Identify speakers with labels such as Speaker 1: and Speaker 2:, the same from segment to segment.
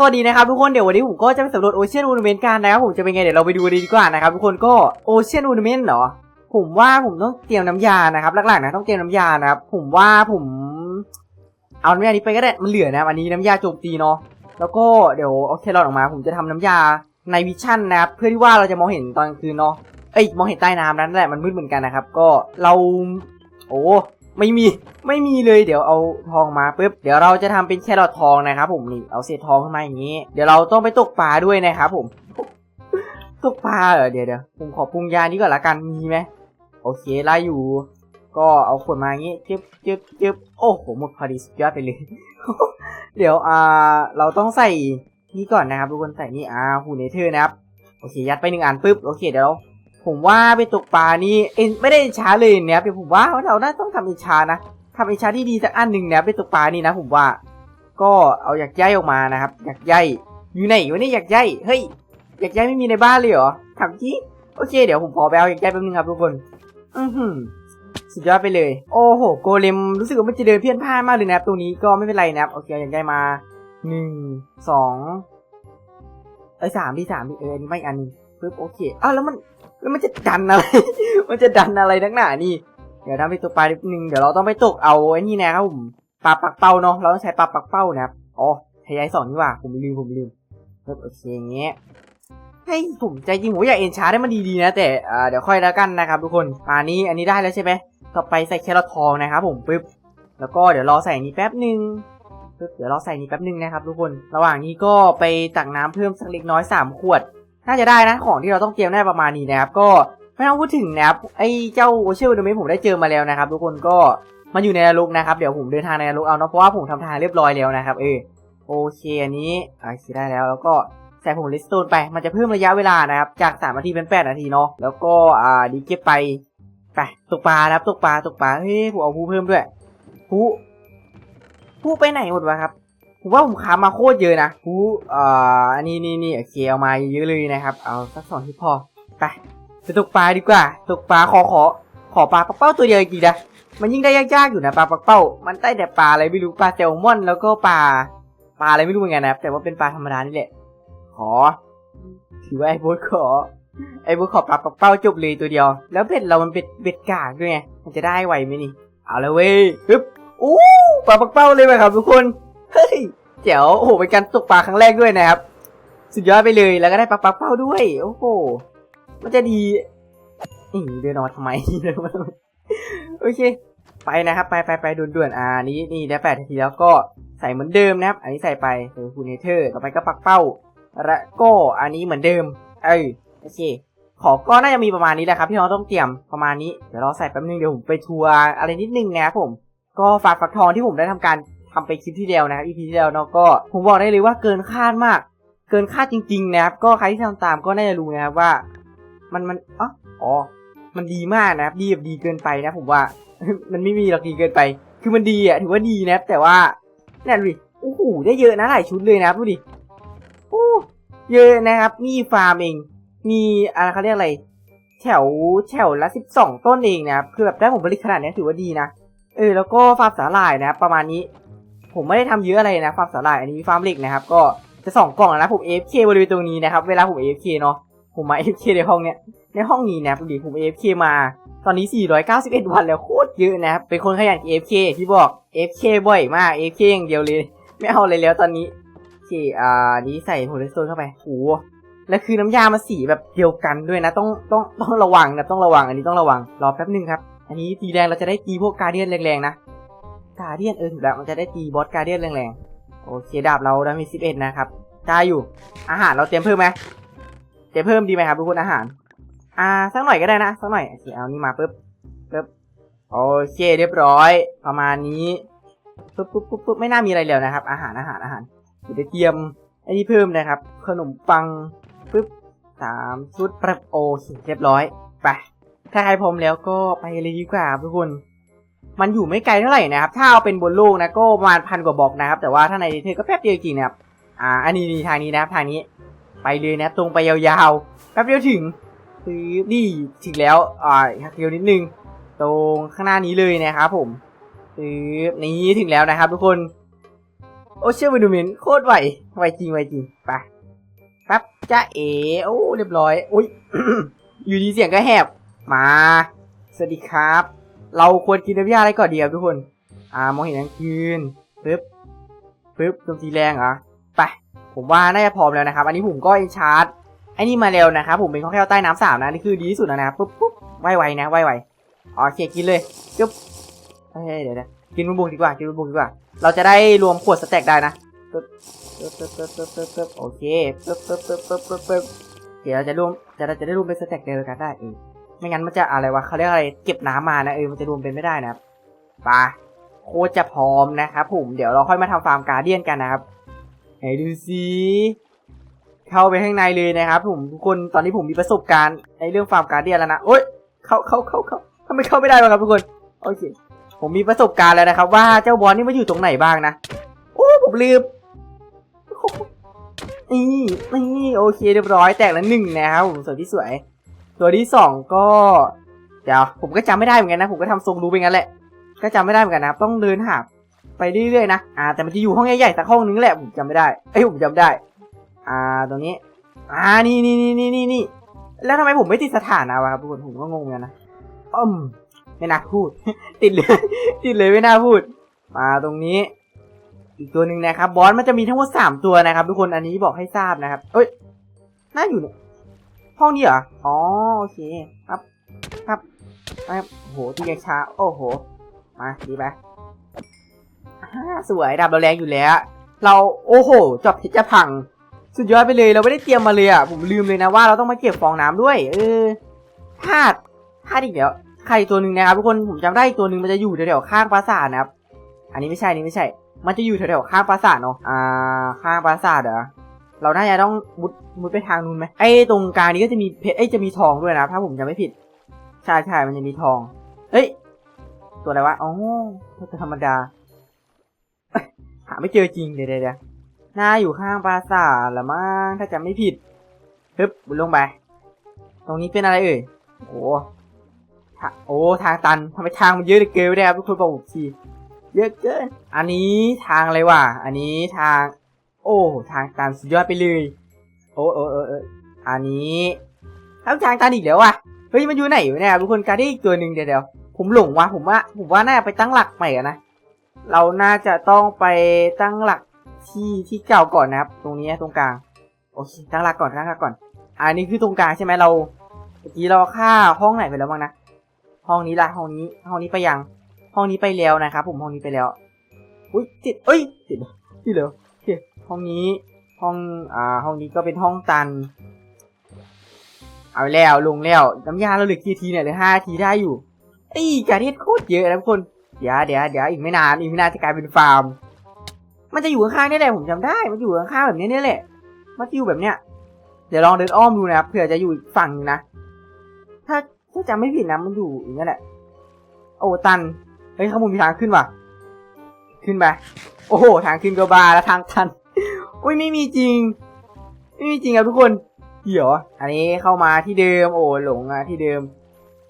Speaker 1: สวัสดีนะครับทุกคนเดี๋ยววันนี้ผมก็จะไปสำรวจโอเชียนอูนเมนกันนะครับผมจะเป็นไงเดี๋ยวเราไปดูดีกว่านะครับทุกคนก็โอเชียนอูนเมนเหรอผมว่าผมต้องเตรียมน้ำยานะครับหลักๆนะต้องเตรียมน้ำยานะครับผมว่าผมเอาน้ำยานี้ไปก็ได้มันเหลือนะอันนี้น้ำยาโจมตีเนาะแล้วก็เดี๋ยวเอาแครอทออกมา ผมจะทำน้ำยาในวิชั่นนะครับเพื่อที่ว่าเราจะมองเห็นตอนกลางคืนเนาะเอ้ยมองเห็นใต้น้ำนั่นแหละมันมืดเหมือนกันนะครับก็เราโอ้ ไม่มีไม่มีเลยเดี๋ยวเอาทองมาปุ๊บเดี๋ยวเราจะทำเป็นแครอททองนะครับผมนี่เอาเศษทองขึ้นมาอย่างนี้ เดี๋ยวเราต้องไปตกปลาด้วยนะครับผมตกปลาเหรอเดี๋ยวเดี๋ยวผมขอปรุงยานี้ก่อนละกันมีไหมโอเคไล่อยู่ ก็เอาขวดมาอย่างนี้จึ๊บจึ๊บจึ๊บโอ้โหหมดพอดีสุดยอดไปเลย เดี๋ยวอ่าเราต้องใส่นี่ก่อนนะครับทุกคนใส่นี่อ่าหูเนเธอร์นะครับโอเคยัดไปหนึ่งอันปุ๊บโอเคเดี๋ยวเรา ผมว่าไปตกปลานี่เอ็นไม่ได้ช้าเลยเนี่ยเดี๋ยวผมว่าเราน่าต้องทำเอ็นชานะทำเอ็นชาที่ดีสักอันหนึ่งเนี่ยไปตกปลานี่นะ ผมว่า ก็เอาอยากใยออกมานะครับอยากใยอยู่ไหนวะเนี่ยอยากใยเฮ้ยอยากใยไม่มีในบ้านเลยเหรอถามจริงโอเค เดี๋ยวผมขอไปเอาอยากใยแป๊บนึงครับทุกคนอือหือสุดยอดไปเลย โอ้โหโกเลมรู้สึกว่ามันจะเดินเพี้ยนพลาดมากเลยนะครับตรงนี้ก็ไม่เป็นไรนะครับโอเคยังได้มาหนึ่งสองเอ้ยสามที่สามที่เอออันนี้ไม่อันนึงปึ๊บโอเคอ้าวแล้วมัน แล้วมันจะดันอะไร มันจะดันอะไรนักหนานี่ เดี๋ยวทำไปตกปลานิดนึง เดี๋ยวเราต้องไปตกเอาไอ้นี่นะครับผม ปลาปักเป้าเนาะ เราต้องใช้ปลาปักเป้านะครับ อ๋อใช้ย้ายสองนี่ว่า ผมลืม ผมลืมโอเคอย่างเงี้ยให้ยผมใจจริงผมอยากเอ็นชาร์ได้มันดีๆนะ แต่เดี๋ยวค่อยแล้วกันนะครับทุกคนอันนี้อันนี้ได้แล้วใช่ไหมต่อไปใส่แครอททองนะครับผมปึ๊บแล้วก็เดี๋ยวรอใส่นี้แป๊บหนึ่งปึ๊บเดี๋ยวรอใส่นี้แป๊บหนึ่งนะครับทุกคน ระหว่างนี้ก็ไปตักน้ำเพิ่มสักเล็กน้อยสามขวด น่าจะได้นะของที่เราต้องเตรียมได้ประมาณนี้นะครับก็ไม่ต้องพูดถึงนะครับไอ้เจ้าโอเชียลโดเมนผมได้เจอมาแล้วนะครับ ทุกคนก็มันอยู่ในนรกนะครับเดี๋ยวผมเดินทางในนรกเอาเนาะเพราะว่าผมทำทางเรียบร้อยแล้วนะครับเออโอเคอันนี้อ่าคิดได้แล้วแล้วก็ใส่ผงลิสโตนไปมันจะเพิ่มระยะเวลานะครับจาก3นาทีเป็น 8 นาทีเนาะแล้วก็อ่าดีเก็บไปไปตกปลาครับตกปลาตกปลาเฮ้ยผมเอาผู้เพิ่มด้วยผู้ผู้ไปไหนหมดวะครับ ผมว่าผมขามาโคตรเยอะนะผู้อ่าอันนี้นี่นี่โอเคเอามาเยอะเลยนะครับ เอาสักสองที่พอ ไปไปตกปลาดีกว่า ตกปลาขอขอ ขอปลาปักเป้าตัวเดียวจริงๆนะ มันยิ่งได้ยากๆอยู่นะปลาปักเป้า มันได้แต่ปลาอะไรไม่รู้ปลาแซลมอนแล้วก็ปลาปลาอะไรไม่รู้เหมือนกันนะครับ แต่ว่าเป็นปลาธรรมดานี่แหละ ขอ ถือว่าไอ้โบ๊ขอ ไอ้โบ๊ขอปลาปักเป้าจบเลยตัวเดียว แล้วเบ็ดเรามันเป็นเบ็ดกากด้วยไง มันจะได้ไหวไหมนี่ เอาเลยเว้ยปึ๊บอู้ปลาปักเป้าเลยไหมครับทุกคน เฮ้ยเจ๋วโอ้โหเป็นการตกปลาครั้งแรกด้วยนะครับ สุดยอดไปเลยแล้วก็ได้ปลาปักเป้าด้วย โอ้โหมันจะดีเดินนอทำไมโอเค ไปนะครับ ไปไปไปด่วนๆอ่านี้นี่ได้แปดนาทีแล้วก็ใส่เหมือนเดิมนะครับ อันนี้ใส่ไปใส่คูเนเธอร์ต่อไปก็ปักเป้าและก็อันนี้เหมือนเดิม เออโอเคขอก็น่าจะมีประมาณนี้แหละครับที่เราต้องเตรียมประมาณนี้ เดี๋ยวเราใส่แป๊บนึงเดี๋ยวผมไปทัวร์อะไรนิดนึงนะครับผม ก็ฝากฝักทองที่ผมได้ทำการ ทำไปคลิปที่แล้วนะครับ EP ที่แล้วเนาะก็ผมบอกได้เลยว่าเกินคาดมาก เกินคาดจริงๆนะครับก็ใครที่ทำตามก็น่าจะรู้นะครับว่า มันมันอ๋ออ๋อมันดีมากนะครับดีแบบดีเกินไปนะผมว่า มันไม่มีหรอกดีเกินไป คือมันดีอะถือว่าดีนะครับแต่ว่าเนี่ยดูดิโอ้โหได้เยอะนะหลายชุดเลยนะครับดูดิโอ้เยอะนะครับมีฟาร์มเอง มีอะไรเขาเรียกอะไร แถวแถวละสิบสองต้นเองนะครับคือแบบได้ผลผลิตขนาดนี้ถือว่าดีนะเออแล้วก็ฟาร์มสาหร่ายนะครับประมาณนี้ ผมไม่ได้ทำเยอะอะไรนะฟาร์มสาหร่ายอันนี้ฟาร์มเหล็กนะครับ ก็จะสองกล่องนะผม AFK บริเวณตรงนี้นะครับ เวลาผม AFK เนาะผมมา AFK ในห้องเนี้ยในห้องนี้นะครับดิผม AFK มาตอนนี้ 491 วันแล้วโคตรเยอะนะครับ เป็นคนขยัน AFK ที่บอก AFK บ่อยมาก AFK อย่างเดียวเลย ไม่เอาอะไรแล้วตอนนี้โอเคอ่านี้ใส่โฮลิสโตนเข้าไปโอ้แล้วคือน้ำยามาสีแบบเดียวกันด้วยนะต้องต้องต้องระวังนะต้องระวังอันนี้ต้องระวังรอแป๊บนึงครับ อันนี้ตีแรงเราจะได้ตีพวกการเดียนแรงๆนะ การเดียนเออถูกแล้วมันจะได้ตีบอสการเดียนแรงๆโอเคดาบเราได้มี11นะครับได้อยู่ อาหารเราเตรียมเพิ่มไหมเตรียมเพิ่มดีไหมครับทุกคนอาหาร อ่าสักหน่อยก็ได้นะสักหน่อยโอเคเอานี่มาปุ๊บปุ๊บโอเคเรียบร้อย ประมาณนี้ปุ๊บปุ๊บปุ๊บปุ๊บไม่น่ามีอะไรแล้วนะครับ อาหารอาหารอาหารเดี๋ยวเตรียมไอ้นี่เพิ่มนะครับ ขนมปังปุ๊บสามชุดประโอเคเรียบร้อยไปถ้าใครพร้อมแล้วก็ไปเลยดีกว่าทุกคน มันอยู่ไม่ไกลเท่าไหร่นะครับ ถ้าเอาเป็นบนโลกนะก็ประมาณพันกว่าบอกนะครับ แต่ว่าถ้าในเทอก็แป๊บเดียวจริงนะครับ อ่า อันนี้นี่ทางนี้นะครับ ทางนี้ ไปเลยนะ ตรงไปยาวๆ แป๊บเดียวถึงซื้อนี่ถึงแล้ว อ่าหักเดียวนิดนึง ตรงข้างหน้านี้เลยนะครับผมซื้อนี้ถึงแล้วนะครับ ทุกคน โอเชียนวิดูเมนโคตรไหว ไหวจริงไหวจริง ไปแป๊บจ้าเอโอ้ เรียบร้อย อุ้ย อยู่ดีเสียงก็แหบ มา สวัสดีครับ เราควรกินน้ำยาอะไรก่อนดีครับทุกคน อ่ามองเห็นกลางคืนปึ๊บปึ๊บโจมตีแรงเหรอไปผมว่าน่าจะพร้อมแล้วนะครับ อันนี้ผมก็เอนชาร์จไอ้นี่มาเร็วนะครับผมเป็นข้อแค่ใต้น้ำสามนะนี่คือดีที่สุดแล้วนะครับปุ๊บปุ๊บไวไวนะไวไวโอเคกินเลยจุ๊บเฮ้ยเดี๋ยวเดี๋ยวกินบุกดีกว่ากินบุกดีกว่า เราจะได้รวมขวดสแต็กได้นะปึ๊บปึ๊บปึ๊บปึ๊บปึ๊บปึ๊บปึ๊บโอเคปึ๊บปึ๊บปึ๊บปึ๊บปึ๊บเดี๋ยวเราจะรวมจะเราจะได้รวมเป็นสแต็กเดียวกันได้เออ ไม่งั้นมันจะอะไรวะเขาเรียกอะไรเก็บน้ำมานะเออมันจะรวมเป็นไม่ได้นะครับไปโคตรจะพร้อมนะครับผมเดี๋ยวเราค่อยมาทำฟาร์มการเดียนกันนะครับไหนดูสิเข้าไปข้างในเลยนะครับผมทุกคนตอนนี้ผมมีประสบการณ์ในเรื่องฟาร์มการเดียนแล้วนะโอ๊ยเข้าเข้าเข้าเข้าทำไมเข้าไม่ได้วะครับทุกคนโอเคผมมีประสบการณ์แล้วนะครับ ว่าเจ้าบอลนี่มาอยู่ตรงไหนบ้างนะโอ้ผมลืมนี่นี่โอเคเรียบร้อยแตกแล้วหนึ่งนะครับผมสวยที่สวย ตัวที่สองก็เดี๋ยวผมก็จำไม่ได้เหมือนกันนะ ผมก็ทำทรงรู้ไปงั้นแหละ ก็จำไม่ได้เหมือนกันนะครับต้องเดินหาไปเรื่อยๆนะ อ่า แต่มันจะอยู่ห้องใหญ่ๆสักห้องนึงแหละผมจำไม่ได้เอ้ยผมจำได้ อ่าตรงนี้ อ่านี่นี่นี่นี่นี่นี่แล้วทำไมผมไม่ติดสถานะวะครับทุกคนผมก็งงเหมือนกันนะอืมไม่น่าพูด ติดเลย ติดเลยไม่น่าพูด มาตรงนี้ อีกตัวหนึ่งนะครับ บอสมันจะมีทั้งหมดสามตัวนะครับ ทุกคนอันนี้บอกให้ทราบนะครับ เอ้ยน่าอยู่เนี่ย ห้องนี้เหรอ อ๋อโอเคครับครับครับโอ้โหตีแกช้า โอ้โห มาดีไหมอ่าสวยดับเราแรงอยู่แล้ว เราโอ้โหจอบจะพัง สุดยอดไปเลยเราไม่ได้เตรียมมาเลยอะผมลืมเลยนะว่าเราต้องมาเก็บฟองน้ำด้วย เออพลาดพลาดอีกแล้วใครตัวหนึ่งนะครับทุกคนผมจำได้อีกตัวหนึ่งมันจะอยู่แถวๆข้างปราสาทนะครับ อันนี้ไม่ใช่นนี้ไม่ใช่ มันจะอยู่แถวๆข้างปราสาทเนาะอ่าข้างปราสาทเหรอ เราน่าจะต้องมุดมุดไปทางนู้นไหมไอ้ตรงกลางนี้ก็จะมีเพชรเอ้จะมีทองด้วยนะ ถ้าผมจำไม่ผิดใช่ใช่มันจะมีทอง เอ้ย ตัวอะไรวะอ๋อตัวธรรมดาหาไม่เจอจริงเดี๋ยวเดี๋ยวน่าอยู่ข้างปราสาทละมั้งถ้าจำไม่ผิดฮึบลงไป ตรงนี้เป็นอะไรเอ่ยโอ้าโอ้ทางตันทำไมทางมันเยอะเกินไม่ได้ครับทุกคนบอกผมทีเยอะเกิน อันนี้ทางอะไรวะ อันนี้ทาง โอ้ทางตันสุดยอดไปเลย โอ้โอ้เอออันนี้แล้วทางตันอีกแล้ววะเฮ้ยมันอยู่ไหนวะเนี่ยทุกคนการได้อีกตัวหนึ่งเดี๋ยวเดี๋ยวผมหลงว่ะผมว่าผมว่าน่าจะไปตั้งหลักใหม่กันนะเราน่าจะต้องไปตั้งหลักที่ที่เก่าก่อนนะครับ ตรงนี้ตรงกลางโอเคตั้งหลักก่อนตั้งหลักก่อน อันนี้คือตรงกลางใช่ไหมเราเมื่อกี้เราฆ่าห้องไหนไปแล้วบ้างนะห้องนี้ละห้องนี้ห้องนี้ไปยัง ห้องนี้ไปแล้วนะครับผมห้องนี้ไปแล้ว อุ้ยติดเอ้ยติดเหรอติดเหรอโอ ห้องนี้ห้องอ่าห้องนี้ก็เป็นห้องตัน เอาแล้วลงแล้วน้ำยาเราเหลือกี่ทีเนี่ยเหลือห้าทีได้อยู่ไอ้การเทศโคตรเยอะนะทุกคนเดี๋ยวเดี๋ยวเดี๋ยวอีกไม่นานอีกไม่นานจะกลายเป็นฟาร์ม มันจะอยู่ข้างๆนี่แหละผมจำได้ มันอยู่ข้างๆแบบนี้นี่แหละ มันอยู่แบบเนี้ยเดี๋ยวลองเดินอ้อมดูนะครับเผื่อจะอยู่อีกฝั่งนึงนะ ถ้าถ้าจำไม่ผิดนะมันอยู่อย่างนี้แหละ โอ้ตันเฮ้ยข้างบนมีทางขึ้นว่ะ ขึ้นไปโอ้โหทางขึ้นก็บาแล้วทางตัน อุ้ยไม่มีจริง ไม่มีจริงครับทุกคนเดี๋ยวอันนี้เข้ามาที่เดิม โอ้หลงอะที่เดิม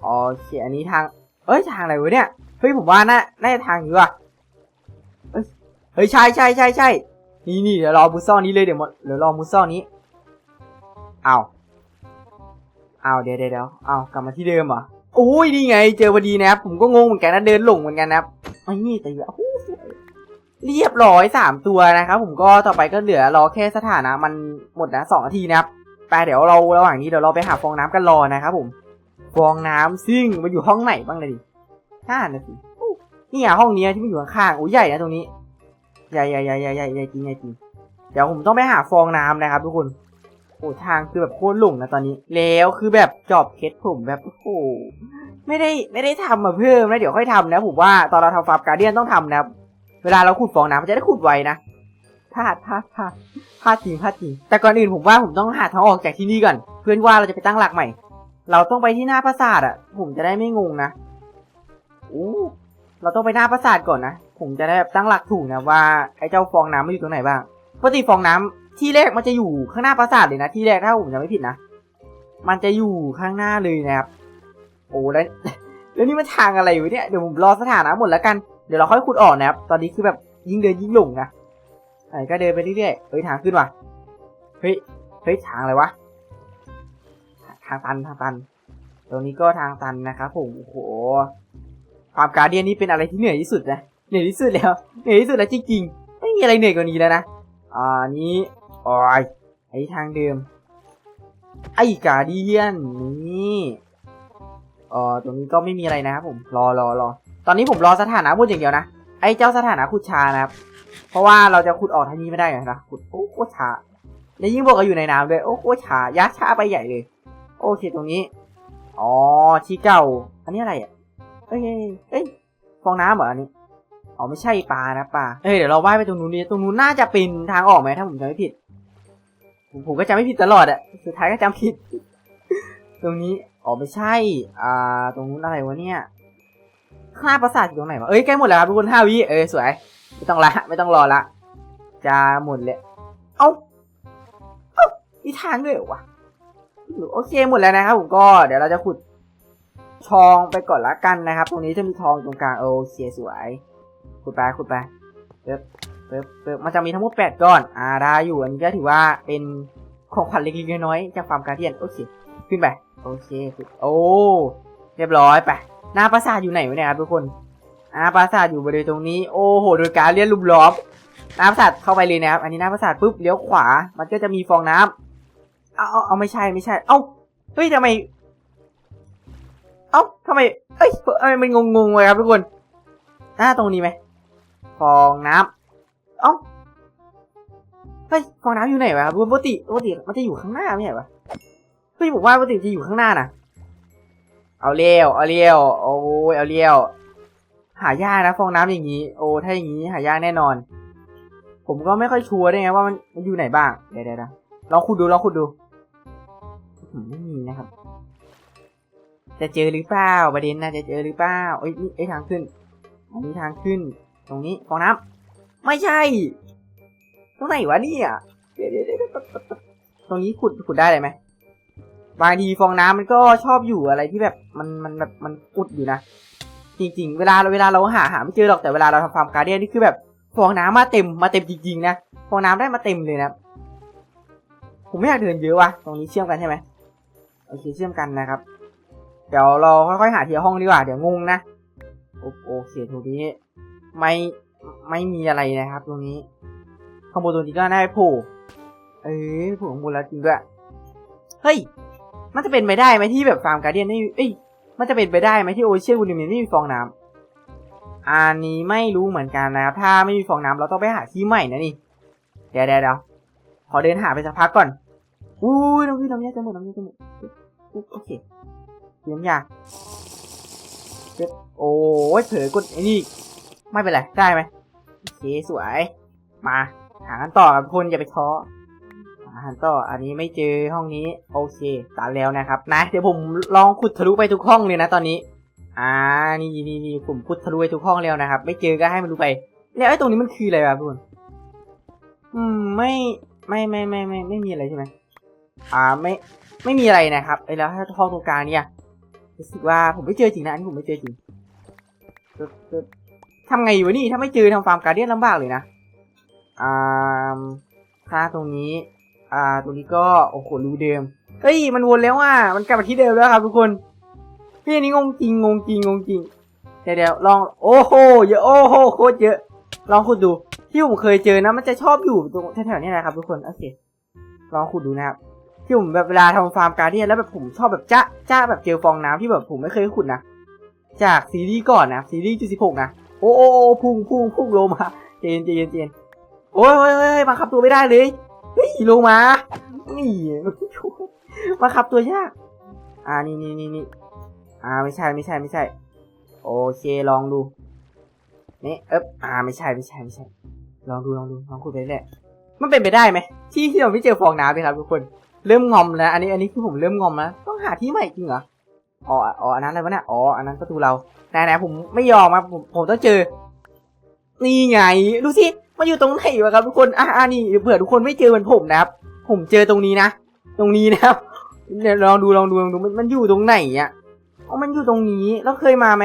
Speaker 1: โอเคอันนี้ทาง เอ้ยทางอะไรวะเนี่ยเฮ้ยผมว่าน่าน่าจะทางนี้ว่ะเอ้ยเฮ้ยใช่ใช่ใช่ใช่นี่นี่เดี๋ยวรอมุดซ่อนนี้เลยเดี๋ยวหมดเดี๋ยวรอมุดซ่อนนี้เอาวอ้าเดี๋ยวเดี๋ยวเอากลับมาที่เดิมเหรอโอ้ยนี่ไง เจอพอดีนะครับผมก็งงเหมือนกันนะเดินหลงเหมือนกันนะครับไอ้นี่แต่เดี๋ยโอ้โห เรียบร้อยสามตัวนะครับผมก็ต่อไปก็เหลือรอแค่สถานะมันหมดนะสองนาทีนะครับไปเดี๋ยวเราระหว่างนี้เดี๋ยวเราไปหาฟองน้ำกันรอนะครับผม ฟองน้ำซึ่งมันอยู่ห้องไหนบ้างเลยดิห้านาทีนี่อะห้องนี้ที่มันอยู่ข้างๆโอ้ยใหญ่นะตรงนี้ ใหญ่ใหญ่ใหญ่ใหญ่ใหญ่ใหญ่จริงใหญ่จริงเดี๋ยวผมต้องไปหาฟองน้ำนะครับทุกคนโอ้ทางคือแบบโคตรหลงนะตอนนี้ แล้วคือแบบจอบเคสผมแบบโอ้โหไม่ได้ไม่ได้ทำมาเพิ่มนะเดี๋ยวค่อยทำนะผมว่าตอนเราทำฟาร์มการเดียนต้องทำนะครับ วลาเราขุดฟองน้ำมันจะได้ขุดไวนะพลาดพลาดพลาดพลาดจริงพลาดจริงแต่ก่อนอื่นผมว่าผมต้องหาทางออกจากที่นี่ก่อน เพื่อนว่าเราจะไปตั้งหลักใหม่ เราต้องไปที่หน้าปราสาทอะ ผมจะได้ไม่งงนะโอ้เราต้องไปหน้าปราสาทก่อนนะ ผมจะได้แบบตั้งหลักถูกนะว่าไอ้เจ้าฟองน้ำมันอยู่ตรงไหนบ้าง ปกติฟองน้ำที่แรกมันจะอยู่ข้างหน้าปราสาทเลยนะ ที่แรกถ้าผมจำไม่ผิดนะ มันจะอยู่ข้างหน้าเลยนะครับ โอ้แล้วแล้วนี่มันทางอะไรอยู่เนี่ย เดี๋ยวผมรอสถานะหมดแล้วกัน เดี๋ยวเราค่อยขุดออกนะครับ ตอนนี้คือแบบยิ่งเดินยิ่งหลงนะไหนก็เดินไปเรื่อยๆเฮ้ยทางขึ้นว่ะ เฮ้ย เฮ้ยทางอะไรวะ ทางตันทางตัน ตรงนี้ก็ทางตันนะครับผม โอ้โห ความการเดียนนี่เป็นอะไรที่เหนื่อยที่สุดนะ เหนื่อยที่สุดแล้ว เหนื่อยที่สุดแล้วจริงๆ ไม่มีอะไรเหนื่อยกว่านี้แล้วนะ อ่า นี้อ๋อยไอ้ทางเดิม ไอ้การเดียนนี่อ่อตรงนี้ก็ไม่มีอะไรนะครับผม รอรอรอ ตอนนี้ผมรอสถานะพูดอย่างเดียวนะ ไอ้เจ้าสถานะขุดชานะครับ เพราะว่าเราจะขุดออกทางนี้ไม่ได้ไงนะขุดโอ้โคช้าแล้วยิ่งบอกว่าอยู่ในน้ำด้วยโอ้โคช้ายักษ์ช้าไปใหญ่เลย โอเคตรงนี้ อ๋อที่เก่า อันนี้อะไรอะเอ้ยเอ้ยฟองน้ำเหรออันนี้อ๋อไม่ใช่ปลานะปลาเอ้ยเดี๋ยวเราว่ายไปตรงนู้นดิตรงนู้นน่าจะเป็นทางออกไหมถ้าผมจำไม่ผิด ผมผมก็จำไม่ผิดตลอดอะสุดท้ายก็จำผิด ตรงนี้อ๋อไม่ใช่ อ่า ตรงนู้นอะไรวะเนี่ย ข้าประสาทอยู่ตรงไหนวะเอ้ยใกล้หมดแล้วครับทุกคนห้าวิเอ้ยสวย ไม่ต้องละไม่ต้องรอละจะหมดเลยเอ้าเอ้ามีทางด้วยวะโอเคหมดแล้วนะครับผมก็เดี๋ยวเราจะขุดทองไปก่อนละกันนะครับ ตรงนี้จะมีทองตรงกลางโอเคสวยขุดไปขุดไปเปิ๊บเปิ๊บเปิ๊บมันจะมีทั้งหมดแปดก้อนอ่าได้อยู่อันนี้ก็ถือว่าเป็นของขวัญเล็กๆน้อยๆจากฟาร์มการเดียนโอเคขึ้นไปโอเคขุดโอ้เรียบร้อยไป หน้าปราสาทอยู่ไหนวะเนี่ยครับทุกคนหน้าปราสาทอยู่บริเวณตรงนี้ โอ้โหโดยการเลี้ยนลุมล้อมหน้าปราสาทเข้าไปเลยนะครับ อันนี้หน้าปราสาทปุ๊บเลี้ยวขวา มันก็จะมีฟองน้ำเอาเอาเอาไม่ใช่ไม่ใช่ เอ้าเฮ้ยทำไม เอ้าทำไมเอ้ยเอ้ยมันงงงๆเลยครับทุกคนหน้าตรงนี้ไหมฟองน้ำเอ้าเฮ้ยฟองน้ำอยู่ไหนวะครับปกติปกติมันจะอยู่ข้างหน้าไม่ใช่ปะเฮ้ยผมว่าปกติจะอยู่ข้างหน้านะ เอาเลี้ยวเอาเลี้ยวโอ้ยเอาเลี้ยวหายากนะฟองน้ำอย่างนี้ โอ้ถ้าอย่างนี้หายากแน่นอน ผมก็ไม่ค่อยชัวร์ได้ไงว่ามันมันอยู่ไหนบ้างเดี๋ยวเดี๋ยวลองขุดดูลองขุดดูไม่มีนะครับ จะเจอหรือเปล่าประเด็นนะจะเจอหรือเปล่าเอ้ยนี่ไอ้ยทางขึ้นอันนี้ทางขึ้น ตรงนี้ฟองน้ำไม่ใช่ตรงไหนวะเนี่ยเดี๋ยวเดี๋ยวตรงนี้ขุดขุดได้เลยไหม บางทีฟองน้ำมันก็ชอบอยู่อะไรที่แบบมันมันแบบมันอุดอยู่นะ จริง ๆ เวลาเวลาเราหาหาไม่เจอหรอกแต่เวลาเราทำฟาร์มการ์เดียนนี่คือแบบฟองน้ำมาเต็มมาเต็มจริงๆนะฟองน้ำได้มาเต็มเลยนะผมไม่อยากเดินเยอะว่ะตรงนี้เชื่อมกันใช่ไหมโอเคเชื่อมกันนะครับ เดี๋ยวเราค่อยๆหาทีห้องดีกว่าเดี๋ยวงงนะโอโอเคตรงนี้ไม่ไม่มีอะไรนะครับ ตรงนี้ข้างบนตรงนี้ก็ได้โผล่เอ้ยโผล่ข้างบนแล้วจริงด้วยเฮ้ย มันจะเป็นไปได้ไหมที่แบบฟาร์มการเดียนไม่เอ้ยมันจะเป็นไปได้ไหมที่โอเชียนวูนิเมนไม่มีฟองน้ำอันนี้ไม่รู้เหมือนกันนะครับ ถ้าไม่มีฟองน้ำเราต้องไปหาที่ใหม่นะนี่ เดี๋ยวเดี๋ยวเดี๋ยวขอเดินหาไปสักพักก่อนอุ้ยน้ำพี่น้ำยาจะหมดน้ำยาจะหมดโอเคเตรียมยาเจ็บโอ้ยเผลอกดไอ้นี่ ไม่เป็นไร ได้ไหมโอเคสวย มา หากันต่อครับคนอย่าไปท้อ หันต่ออันนี้ไม่เจอห้องนี้โอเคตัดแล้วนะครับนะเดี๋ยวผมลองขุดทะลุไปทุกห้องเลยนะตอนนี้ อ่านี่นี่นี่ผมขุดทะลุไปทุกห้องแล้วนะครับ ไม่เจอก็ให้มันรู้ไป แล้วไอ้ตรงนี้มันคืออะไรวะทุกคนอืมไม่ไม่ไม่ไม่ไม่ไม่มีอะไรใช่ไหมอ่าไม่ไม่มีอะไรนะครับไอ้แล้วถ้าห้องตรงกลางเนี่ยรู้สึกว่าผมไม่เจอจริงนะอันนี้ผมไม่เจอจริงทำไงอยู่วะนี่ถ้าไม่เจอทำฟาร์มการเดียนลำบากเลยนะอ่าค่าตรงนี้ อ่า ตรงนี้ก็ โอ้โห รูเดิม เฮ้ย มันวนแล้วอะ มันกลับมาที่เดิมแล้วครับทุกคนพี่อันนี้งงจริง งงจริง งงจริง เดี๋ยวเดี๋ยวลอง โอ้โห เยอะ โอ้โห โคตรเยอะ ลองขุดดู ที่ผมเคยเจอนะ มันจะชอบอยู่ตรงแถวๆนี้นะครับทุกคน โอเค ลองขุดดูนะครับ ที่ผมแบบเวลาทำฟาร์มการเดียนแล้วแบบผมชอบแบบจ้าจ้าแบบเจอฟองน้ำที่แบบผมไม่เคยขุดนะ จากซีรีส์ก่อนนะ ซีรีส์จุดสิบหกนะ โอ้โอ้โอ้พุ่งพุ่งพุ่งโลมา เจนเจนเจนโอ้ยโอ้ยโอ้ยบังคับตัวไม่ได้เลย เฮ้ยโลมา นี่บังคับตัวยาก อ่านี่นี่นี่นี่อ่าไม่ใช่ไม่ใช่ไม่ใช่ โอเคลองดู นี่เอ๊บอ่าไม่ใช่ไม่ใช่ไม่ใช่ ลองดูลองดูลองคุยไปเรื่อยมันเป็นไปได้ไหมที่ที่เราไม่เจอฟองน้ำเลยครับทุกคน เริ่มงอมแล้ว อันนี้อันนี้คือผมเริ่มงอมแล้วต้องหาที่ใหม่จริงเหรอ อ๋ออ๋ออันนั้นอะไรวะเนี่ย อ๋ออันนั้นประตูเราไหนไหนผมไม่ยอมครับผมผมต้องเจอ นี่ไง ดูสิ มันอยู่ตรงไหนวะครับทุกคน อ่านี่เผื่อทุกคนไม่เจอเหมือนผมนะครับ ผมเจอตรงนี้นะ ตรงนี้นะครับ เดี๋ยวลองดูลองดูลองดูมันมันอยู่ตรงไหนอะอ๋อมันอยู่ตรงนี้ แล้วเคยมาไหม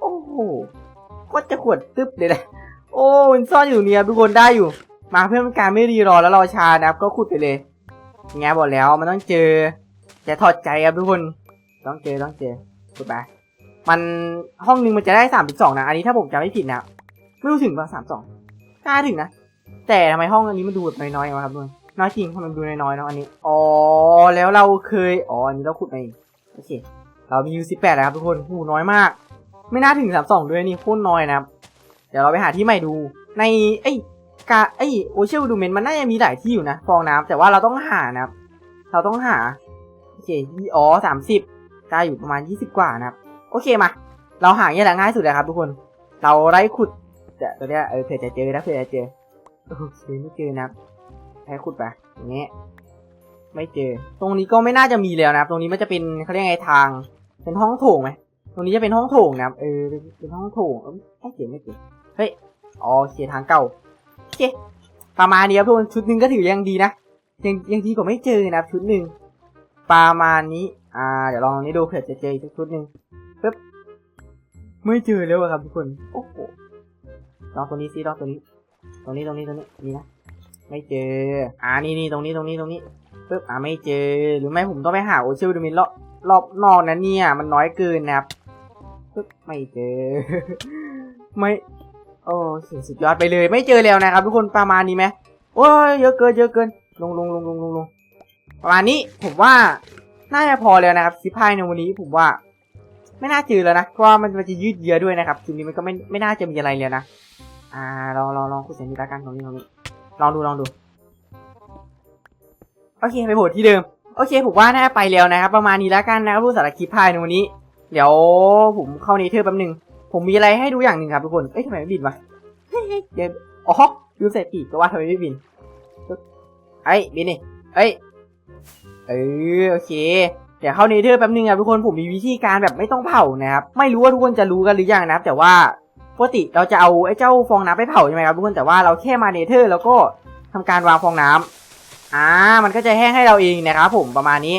Speaker 1: โอ้โหก็จะขวดตึ๊บเลยนะโอ้มันซ่อนอยู่เนี่ยทุกคนได้อยู่ มาเพื่อเป็นการไม่รีรอแล้วรอชานะครับ ก็ขุดไปเลยงไงบอกแล้วมันต้องเจออย่าถอดใจครับทุกคน ต้องเจอต้องเจอขุดไปมันห้องหนึงมันจะได้สามสองนะ อันนี้ถ้าผมจำไม่ผิดนะ ไม่รู้ถึงป่ะสามสองน่าถึงนะ แต่ทำไมห้องอันนี้มันดูแบบน้อยๆวะครับทุกคนน้อยจริงทำไมมันดูน้อยๆเนาะอันนี้ อ๋อ แล้วเราเคย อ๋อ อันนี้เราขุดเองโอเค เรามีอยู่สิบแปดแล้วครับทุกคนหูน้อยมาก ไม่น่าถึงสามสองด้วยนี่โคตรน้อยนะครับ เดี๋ยวเราไปหาที่ใหม่ดู ใน เอ้ย กาไอยโอเชียลดูเมนมันน่าจะมีหลายที่อยู่นะ ฟองน้ำแต่ว่าเราต้องหานะครับ เราต้องหา โอเคยี่อ๋อสามสิบกาอยู่ประมาณยี่สิบกว่านะครับ โอเคมา เราหาเนี่ยแหละง่ายสุดเลยครับทุกคน เราไล่ขุด แต่ตัวเนี้ยเออเผื่อจะเจอนะเผื่อจะเจอโอเคไม่เจอนะครับให้ขุดไปอย่างเงี้ยไม่เจอ ตรงนี้ก็ไม่น่าจะมีแล้วนะครับ ตรงนี้มันจะเป็นเขาเรียกไงทาง เป็นห้องโถงไหมตรงนี้จะเป็นห้องโถงนะครับเออเป็นห้องโถงเออไม่เจ๋งไม่เจ๋งเฮ้ยอ๋อโอเคทางเก่าโอเคประมาณนี้ครับทุกคนชุดหนึ่งก็ถือยังดีนะยังยังดีกว่าไม่เจอนะครับชุดหนึ่งประมาณนี้ อ่า เดี๋ยวลองนี้ดูเผื่อจะเจออีกชุดหนึ่งปึ๊บไม่เจอแล้วครับทุกคน โอ้โห ลองตัวนี้สิลองตัวนี้ ตรงนี้ตรงนี้ตรงนี้นี่นะไม่เจอ อ่านี่นี่ตรงนี้ตรงนี้ตรงนี้ปึ๊บอ่าไม่เจอ หรือไม่ผมต้องไปหาโอเชียลดูมินรอบรอบนอกนั้นเนี่ย มันน้อยเกินนะครับปึ๊บไม่เจอ ไม่โอ้สุดยอดไปเลย ไม่เจอแล้วนะครับ ทุกคนประมาณนี้ไหมโอ้ยเยอะเกินเยอะเกิน ลงลงลงลงลงลงประมาณนี้ผมว่าน่าจะพอแล้วนะครับคลิพายในวันนี้ผมว่า ไม่น่าเจอแล้วนะเพราะว่ามันจะยืดเยื้อด้วยนะครับคลิปนี้มันก็ไม่ไม่น่าจะมีอะไรเลยนะ อ่าลองลองลองคุยเสียงนี้ละกันตรงนี้ตรงนี้ลองดูลองดู โอเคไปโผล่ที่เดิม โอเคผมว่าน่าไปแล้วนะครับ ประมาณนี้แล้วกันนะครับผู้สารคลิปพายในวันนี้ เดี๋ยวผมเข้าเนเธอร์แป๊บนึง ผมมีอะไรให้ดูอย่างหนึ่งครับทุกคน เอ้ยทำไมไม่บินวะเฮ้ยเฮ้ยเดี๋ยวอ๋อลืมใส่ปีกก็ว่าทำไมไม่บินไอ้บินนี่เอ้ยเออโอเคเดี๋ยวเข้าเนเธอร์แป๊บนึงครับทุกคนผมมีวิธีการแบบไม่ต้องเผานะครับ ไม่รู้ว่าทุกคนจะรู้กันหรือยังนะครับ แต่ว่า ปกติเราจะเอาไอ้เจ้าฟองน้ำไปเผาใช่ไหมครับทุกคนแต่ว่าเราแค่มาเนเธอร์แล้วก็ทำการวางฟองน้ำอ่ามันก็จะแห้งให้เราเองนะครับผมประมาณนี้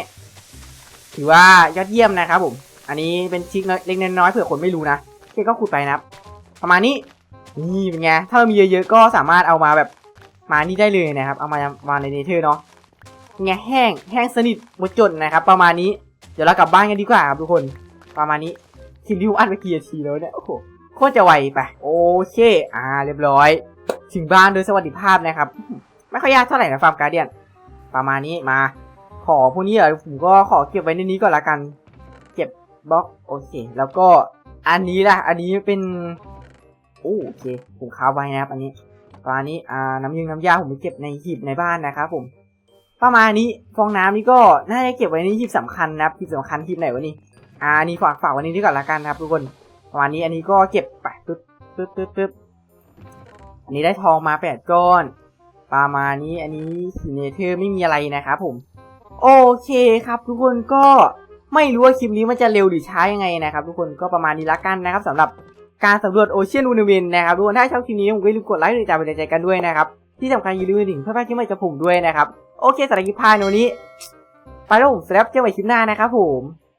Speaker 1: ถือว่ายอดเยี่ยมนะครับผม อันนี้เป็นทริกเล็กน้อยๆเผื่อคนไม่รู้นะโอเคก็ขุดไปนะครับ ประมาณนี้นี่เป็นไงถ้ามีเยอะๆก็สามารถเอามาแบบมานี่ได้เลยนะครับ เอามามาในเนเธอร์เนาะเป็นไงแห้งแห้งสนิทหมดจดนะครับ ประมาณนี้เดี๋ยวเรากลับบ้านกันดีกว่าครับทุกคน ประมาณนี้คลิปที่ผมอัดไปกี่นาทีแล้วเนี่ยโอ้โห โคตรจะไวไป โอเค อ่า เรียบร้อย ถึงบ้านโดยสวัสดิภาพนะครับ ไม่ค่อยยากเท่าไหร่นะฟาร์มการเดียน ประมาณนี้มา ขอพวกนี้เหรอผมก็ขอเก็บไว้ในนี้ก่อนละกัน เก็บบล็อกโอเค แล้วก็อันนี้ล่ะ อันนี้เป็นโอโอเคผมค้าไว้นะครับ อันนี้ประมาณนี้อ่าน้ำยึงน้ำยาผมไปเก็บในหีบในบ้านนะครับผมประมาณนี้ฟองน้ำนี่ก็น่าจะเก็บไว้ในหีบสำคัญนะครับหีบสำคัญหีบไหนวะนี่อ่านี่ฝากฝากไวันนี้ดีก่อนละกันนะครับทุกคน ประมาณนี้อันนี้ก็เก็บไปปึ๊บปึ๊บปึ๊บปึ๊บอันนี้ได้ทองมาแปดก้อน ประมาณนี้อันนี้สีเนเธอร์ไม่มีอะไรนะครับผม โอเคครับทุกคนก็ไม่รู้ว่าคลิปนี้มันจะเร็วหรือช้ายังไงนะครับ ทุกคนก็ประมาณนี้ละกันนะครับสำหรับการสำรวจโอเชียนอูนิเวนนะครับทุกคนถ้าชอบคลิปนี้ผมก็อย่าลืมกดไลค์หรือจ่ายเป็นใจกันด้วยนะครับ ที่สำคัญอย่าลืมดิ่งเพื่อพลาดคลิปใหม่จากผมด้วยนะครับ โอเคสำหรับคลิปพายในวันนี้ ไปแล้วผมสำหรับเจอกันใหม่คลิปหน้านะครับผม